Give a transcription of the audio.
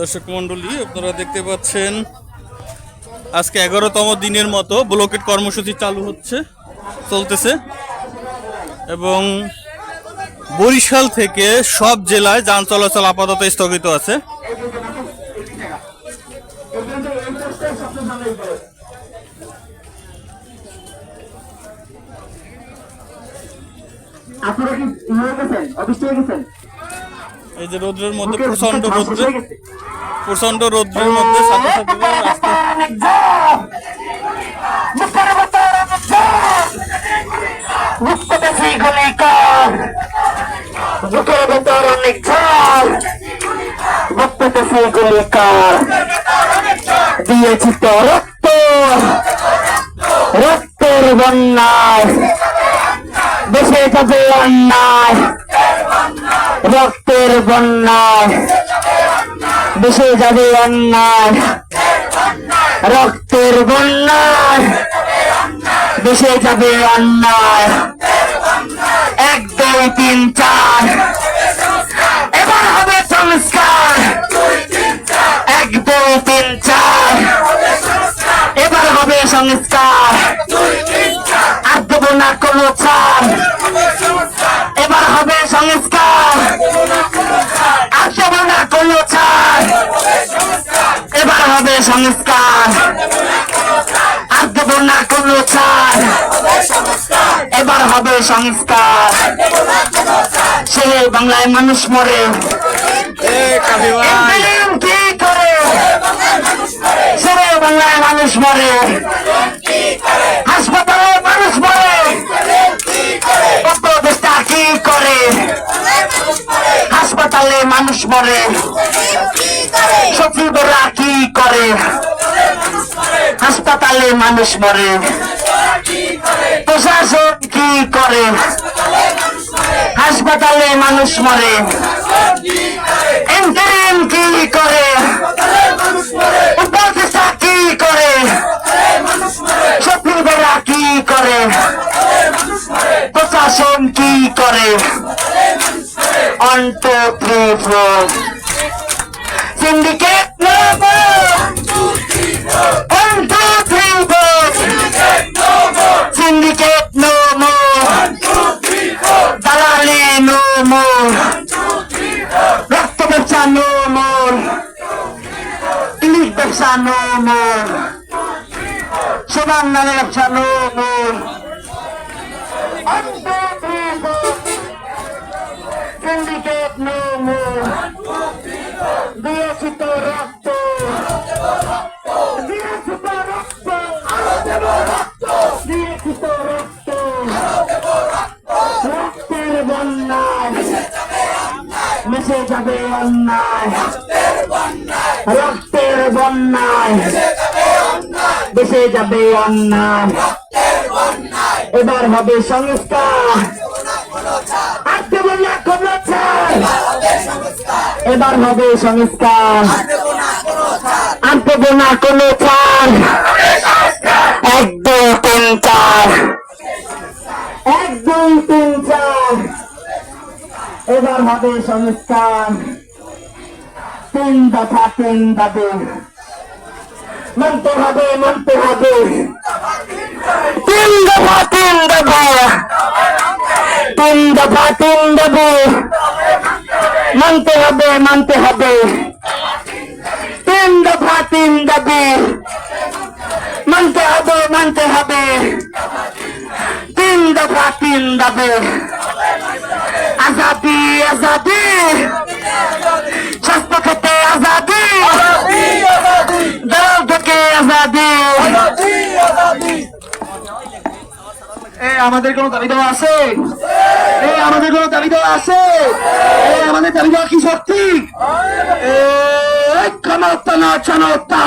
দর্শক মণ্ডলী আপনারা দেখতে পাচ্ছেন আজকে এগারোতম দিনের মতো ব্লকেট কর্মসূচি চালু হচ্ছে চলতেছে। এবং বরিশাল থেকে সব জেলায় যান চলাচল আপাতত স্থগিত আছে। এই যে রৌদ্রের মধ্যে প্রচণ্ড রৌদ্রে? প্রচণ্ড রৌদ্রের মধ্যে ছাত্রছাত্রীরা রাস্তা দিয়েছি তো রক্ত। রক্তের বন্যায়, দেশে যাবে অন্যায়। রক্তের বন্যায়। দেশে যাবে অন্যায়। রক্তের বন্যায় দেশে যাবে অন্যায়। এক, দুই, তিন, চার। এবার হবে সংস্কার। এক, দুই, তিন, চার। এবার হবে সংস্কার। আর দেবো না কোনো ছাড়। এবার হবে সংস্কার। আর দেবো না কোনো ছাড়। এবার হবে সংস্কার। আর দেবো না কোনো ছাড় এবার হবে সংস্কার। সে বাংলায় মানুষ মরে। কি করে? সে বাংলায় মানুষ মরে। হাসপাতালে মানুষ মরে। দেশটা কি করে? হাসপাতালে মানুষ মরে। সচিবরা কি করে? হাসপাতালে মানুষ মরে। প্রশাসন কি করে? হাসপাতালে মানুষ মরে। এন্টারিম কি করে? উপদেষ্টা কি করে? সচিবরা কি করে? প্রশাসন কি করে? ফোর সিন্ডিকেট নো মোর দালালি নো মোর রক্ত ব্যবসা নো মোর ইলিশ ব্যবসা নো মোর সমান নামে ব্যবসা নো মোর সিন্ডিকেট অন্যায়। রক্তের বন্যায়। দেশে যাবে অন্যায়। এবার হবে সংস্কার। এবার হবে সংস্কার। দেব না কোনো ছাড় এক, দুই, তিন, চার। এক, দুই, তিন, চার। এবার হবে সংস্কার। তিন দফা, তিন দাবি। মানতে হবে মানতে হবে। তিন দফা, তিন দাবি। তিন দফা, তিন দাবি। মানতে হবে মানতে হবে। তিন দফা, তিন দাবি। মানতে হবে মানতে হবে। তিন দফা, তিন দাবি। আজাদি আজাদি। স্বাস্থ্য খেতে আজাদি। দল থেকে আজাদি। এই আমাদের কোনো দাবি দেওয়া আছে? এই আমাদের কোনো দাবি দেওয়া আছে? আমাদের দাবি দেওয়া কি সত্যি? ক্ষমতা না ঐক্য